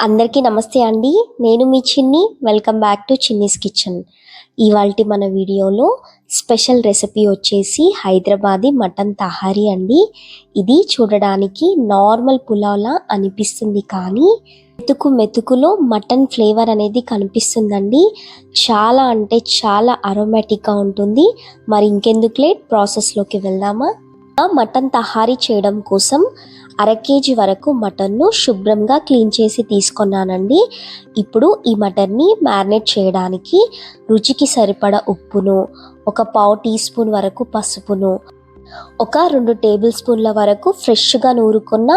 అందరికీ నమస్తే అండి. నేను మీ Chinni. Welcome back to Chinni's kitchen ఇవాళ మన వీడియోలో స్పెషల్ రెసిపీ వచ్చేసి హైదరాబాదీ మటన్ తహారీ అండి. ఇది చూడడానికి నార్మల్ పులావ్లా అనిపిస్తుంది కానీ మెతుకు మెతుకులో మటన్ ఫ్లేవర్ అనేది కనిపిస్తుందండి. చాలా అంటే చాలా అరోమాటిక్గా ఉంటుంది. మరి ఇంకెందుకు లేట్? ప్రాసెస్లోకి వెళ్దామా? మటన్ తహారీ చేయడం కోసం అర కేజీ వరకు మటన్ను శుభ్రంగా క్లీన్ చేసి తీసుకున్నానండి. ఇప్పుడు ఈ మటన్ని మ్యారినేట్ చేయడానికి రుచికి సరిపడ ఉప్పును ఒక పావు టీ స్పూన్ వరకు పసుపును ఒక రెండు టేబుల్ స్పూన్ల వరకు ఫ్రెష్గా నూరుకున్న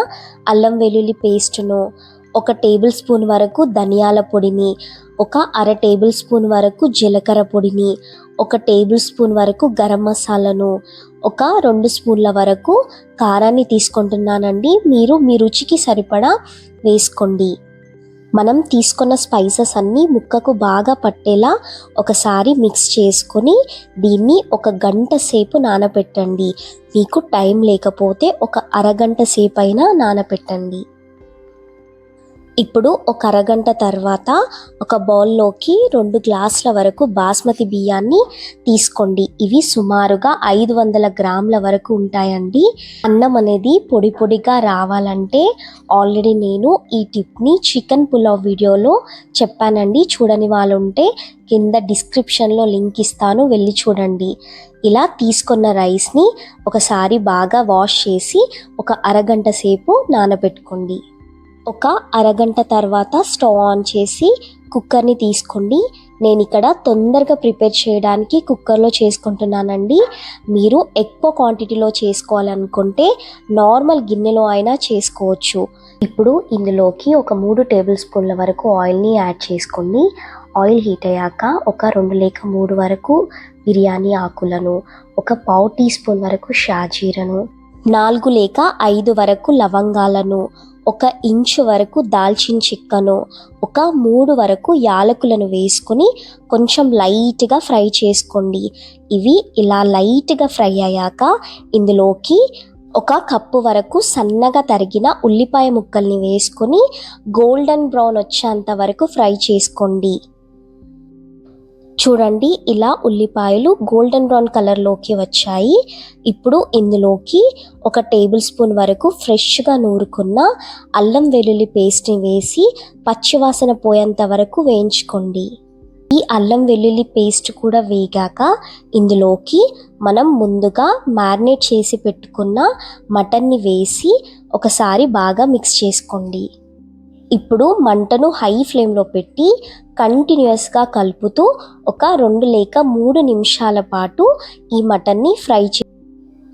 అల్లం వెల్లుల్లి పేస్టును ఒక టేబుల్ స్పూన్ వరకు ధనియాల పొడిని ఒక అర టేబుల్ స్పూన్ వరకు జీలకర్ర పొడిని ఒక టేబుల్ స్పూన్ వరకు గరం మసాలాను ఒక రెండు స్పూన్ల వరకు కారాన్ని తీసుకుంటున్నానండి. మీరు మీ రుచికి సరిపడా వేసుకోండి. మనం తీసుకున్న స్పైసెస్ అన్నీ ముక్కకు బాగా పట్టేలా ఒకసారి మిక్స్ చేసుకొని దీన్ని ఒక గంట సేపు నానబెట్టండి మీకు టైం లేకపోతే ఒక అరగంట సేపు అయినా నానబెట్టండి ఇప్పుడు ఒక అరగంట తర్వాత ఒక బౌల్లోకి రెండు గ్లాసుల వరకు బాస్మతి బియ్యాన్ని తీసుకోండి. ఇవి సుమారుగా ఐదు వందల గ్రాముల వరకు ఉంటాయండి. అన్నం అనేది పొడి పొడిగా రావాలంటే ఆల్రెడీ నేను ఈ టిప్ని చికెన్ పులావ్ వీడియోలో చెప్పానండి. చూడని వాళ్ళు ఉంటే కింద డిస్క్రిప్షన్లో లింక్ ఇస్తాను వెళ్ళి చూడండి. ఇలా తీసుకున్న రైస్ని ఒకసారి బాగా వాష్ చేసి ఒక అరగంట సేపు నానబెట్టుకోండి. ఒక అరగంట తర్వాత స్టవ్ ఆన్ చేసి కుక్కర్ని తీసుకోండి. నేను ఇక్కడ తొందరగా ప్రిపేర్ చేయడానికి కుక్కర్లో చేసుకుంటున్నానండి. మీరు ఎక్కువ క్వాంటిటీలో చేసుకోవాలనుకుంటే నార్మల్ గిన్నెలో అయినా చేసుకోవచ్చు. ఇప్పుడు ఇందులోకి ఒక మూడు టేబుల్ స్పూన్ల వరకు ఆయిల్ని యాడ్ చేసుకోండి. ఆయిల్ హీట్ అయ్యాక ఒక రెండు లేక మూడు వరకు బిర్యానీ ఆకులను ఒక పావు టీ స్పూన్ వరకు షాజీరను నాలుగు లేక ఐదు వరకు లవంగాలను ఒక ఇంచు వరకు దాల్చిన చిక్కను ఒక మూడు వరకు యాలకులను వేసుకొని కొంచెం లైట్గా ఫ్రై చేసుకోండి. ఇవి ఇలా లైట్గా ఫ్రై అయ్యాక ఇందులోకి ఒక కప్పు వరకు సన్నగా తరిగిన ఉల్లిపాయ ముక్కల్ని వేసుకొని గోల్డెన్ బ్రౌన్ వచ్చేంత వరకు ఫ్రై చేసుకోండి. చూడండి ఇలా ఉల్లిపాయలు గోల్డెన్ బ్రౌన్ కలర్లోకి వచ్చాయి. ఇప్పుడు ఇందులోకి ఒక టేబుల్ స్పూన్ వరకు ఫ్రెష్గా నూరుకున్న అల్లం వెల్లుల్లి పేస్ట్ని వేసి పచ్చివాసన పోయేంత వరకు వేయించుకోండి. ఈ అల్లం వెల్లుల్లి పేస్ట్ కూడా వేగాక ఇందులోకి మనం ముందుగా మ్యారినేట్ చేసి పెట్టుకున్న మటన్ని వేసి ఒకసారి బాగా మిక్స్ చేసుకోండి. ఇప్పుడు మంటను హై ఫ్లేమ్లో పెట్టి కంటిన్యూస్గా కలుపుతూ ఒక రెండు లేక మూడు నిమిషాల పాటు ఈ మటన్ని ఫ్రై చే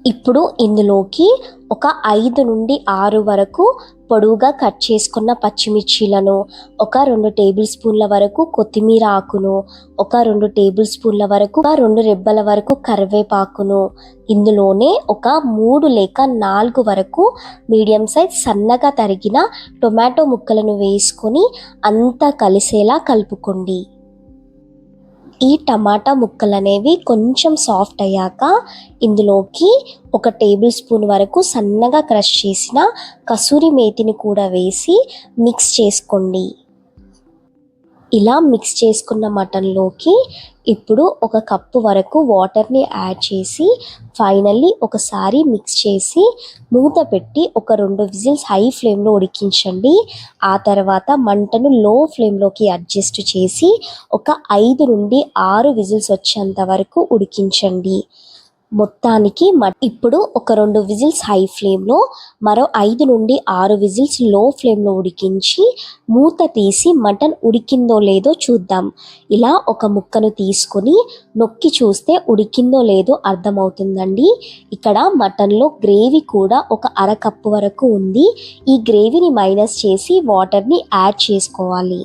ఇప్పుడు ఇందులోకి ఒక ఐదు నుండి ఆరు వరకు పొడవుగా కట్ చేసుకున్న పచ్చిమిర్చీలను ఒక రెండు టేబుల్ స్పూన్ల వరకు కొత్తిమీర ఆకును ఒక రెండు టేబుల్ స్పూన్ల వరకు ఒక రెండు రెబ్బల వరకు కరివేపాకును. ఇందులోనే ఒక మూడు లేక నాలుగు వరకు మీడియం సైజ్ సన్నగా తరిగిన టొమాటో ముక్కలను వేసుకొని అంతా కలిసేలా కలుపుకోండి. ఈ టమాటా ముక్కలు అనేవి కొంచెం సాఫ్ట్ అయ్యాక ఇందులోకి ఒక టేబుల్ స్పూన్ వరకు సన్నగా క్రష్ చేసిన కసూరి మేతిని కూడా వేసి మిక్స్ చేసుకోండి. ఇలా మిక్స్ చేసుకున్న మటన్లోకి ఇప్పుడు ఒక కప్పు వరకు వాటర్ని యాడ్ చేసి ఫైనల్లీ ఒకసారి మిక్స్ చేసి మూత పెట్టి ఒక రెండు విజిల్స్ హై ఫ్లేమ్లో ఉడికించండి. ఆ తర్వాత మంటను లో ఫ్లేమ్లోకి అడ్జస్ట్ చేసి ఒక ఐదు నుండి ఆరు విజిల్స్ వచ్చేంత వరకు ఉడికించండి. మొత్తానికి మ ఇప్పుడు ఒక రెండు విజిల్స్ హై ఫ్లేమ్లో మరో ఐదు నుండి ఆరు విజిల్స్లో ఫ్లేమ్లో ఉడికించి మూత తీసి మటన్ ఉడికిందో లేదో చూద్దాం. ఇలా ఒక ముక్కను తీసుకొని నొక్కి చూస్తే ఉడికిందో లేదో అర్థమవుతుందండి. ఇక్కడ మటన్లో గ్రేవీ కూడా ఒక అర కప్పు వరకు ఉంది. ఈ గ్రేవీని మైనస్ చేసి వాటర్ని యాడ్ చేసుకోవాలి.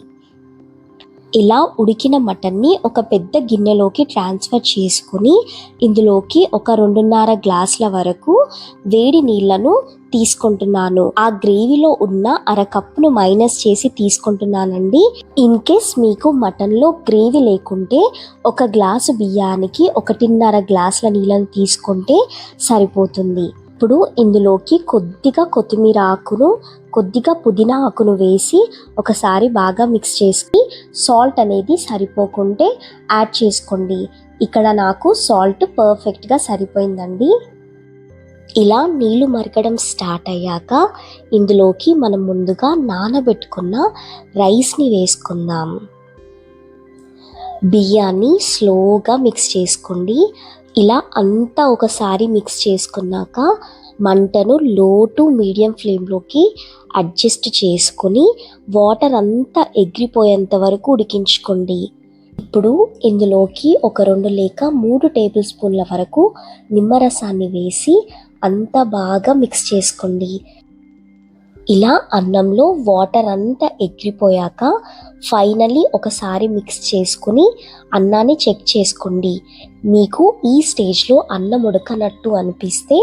ఇలా ఉడికిన మటన్ని ఒక పెద్ద గిన్నెలోకి ట్రాన్స్ఫర్ చేసుకుని ఇందులోకి ఒక రెండున్నర గ్లాసుల వరకు వేడి నీళ్ళను తీసుకుంటున్నాను. ఆ గ్రేవీలో ఉన్న అర కప్పును మైనస్ చేసి తీసుకుంటున్నానండి. ఇన్ కేస్ మీకు మటన్లో గ్రేవీ లేకుంటే ఒక గ్లాసు బియ్యానికి ఒకటిన్నర గ్లాసుల నీళ్ళను తీసుకుంటే సరిపోతుంది. ఇప్పుడు ఇందులోకి కొద్దిగా కొత్తిమీర ఆకును కొద్దిగా పుదీనా ఆకును వేసి ఒకసారి బాగా మిక్స్ చేసి సాల్ట్ అనేది సరిపోకుంటే యాడ్ చేసుకోండి. ఇక్కడ నాకు సాల్ట్ పర్ఫెక్ట్గా సరిపోయిందండి. ఇలా నీళ్ళు మరగడం స్టార్ట్ అయ్యాక ఇందులోకి మనం ముందుగా నానబెట్టుకున్న రైస్ని వేసుకుందాం. బియ్యాన్ని స్లోగా మిక్స్ చేసుకోండి. ఇలా అంతా ఒకసారి మిక్స్ చేసుకున్నాక మంటను లో టు మీడియం ఫ్లేమ్లోకి అడ్జస్ట్ చేసుకొని వాటర్ అంతా ఎగిరిపోయేంత వరకు ఉడికించుకోండి. ఇప్పుడు ఇందులోకి ఒక రెండు లేక మూడు టేబుల్ స్పూన్ల వరకు నిమ్మరసాన్ని వేసి అంతా బాగా మిక్స్ చేసుకోండి. ఇలా అన్నంలో వాటర్ అంతా ఎగిరిపోయాక ఫైనల్లీ ఒకసారి మిక్స్ చేసుకుని అన్నాన్ని చెక్ చేసుకోండి. మీకు ఈ స్టేజ్లో అన్నం ఉడకనట్టు అనిపిస్తే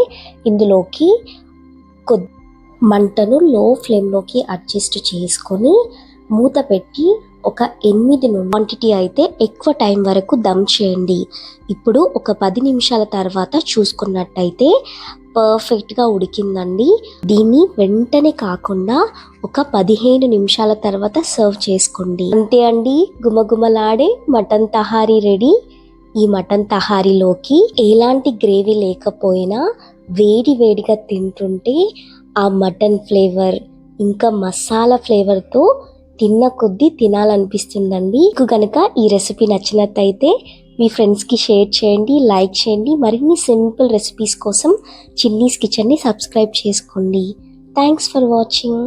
ఇందులోకి కొద్ది మంటను లో ఫ్లేమ్లోకి అడ్జస్ట్ చేసుకొని మూత పెట్టి ఒక ఎనిమిది క్వాంటిటీ అయితే ఎక్కువ టైం వరకు దమ్ చేయండి. ఇప్పుడు ఒక పది నిమిషాల తర్వాత చూసుకున్నట్టయితే పర్ఫెక్ట్గా ఉడికిందండి. దీన్ని వెంటనే కాకుండా ఒక పదిహేను నిమిషాల తర్వాత సర్వ్ చేసుకోండి. అంతే అండి. గుమగుమలాడే మటన్ తహారీ రెడీ. ఈ మటన్ తహారీలోకి ఎలాంటి గ్రేవీ లేకపోయినా వేడి వేడిగా తింటుంటే ఆ మటన్ ఫ్లేవర్ ఇంకా మసాలా ఫ్లేవర్తో తిన్న కొద్దీ తినాలనిపిస్తుందండి. మీకు కనుక ఈ రెసిపీ నచ్చినట్టయితే మీ ఫ్రెండ్స్కి షేర్ చేయండి లైక్ చేయండి మరిన్ని సింపుల్ రెసిపీస్ కోసం చిన్నీస్ కిచెన్ని సబ్స్క్రైబ్ చేసుకోండి. Thanks for watching.